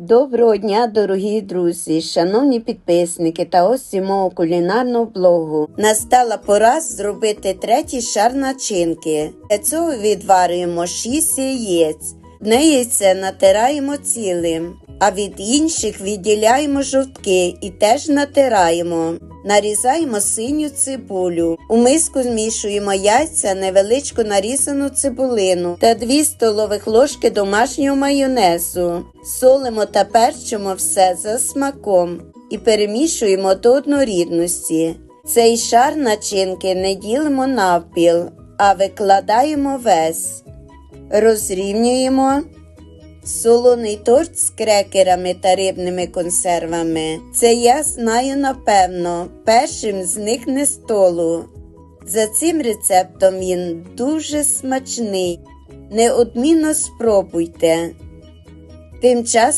Доброго дня, дорогі друзі, шановні підписники та гості мого кулінарного блогу. Настала пора зробити третій шар начинки. Для цього відварюємо 6 яєць. Одне яйце натираємо цілим, а від інших відділяємо жовтки і теж натираємо. Нарізаємо синю цибулю. У миску змішуємо яйця, невеличку нарізану цибулину та 2 столових ложки домашнього майонезу. Солимо та перчимо все за смаком і перемішуємо до однорідності. Цей шар начинки не ділимо навпіл, а викладаємо весь. Розрівнюємо. Солоний торт з крекерами та рибними консервами. Це я знаю напевно, першим зникне не столу. За цим рецептом він дуже смачний. Неодмінно спробуйте. Тим часом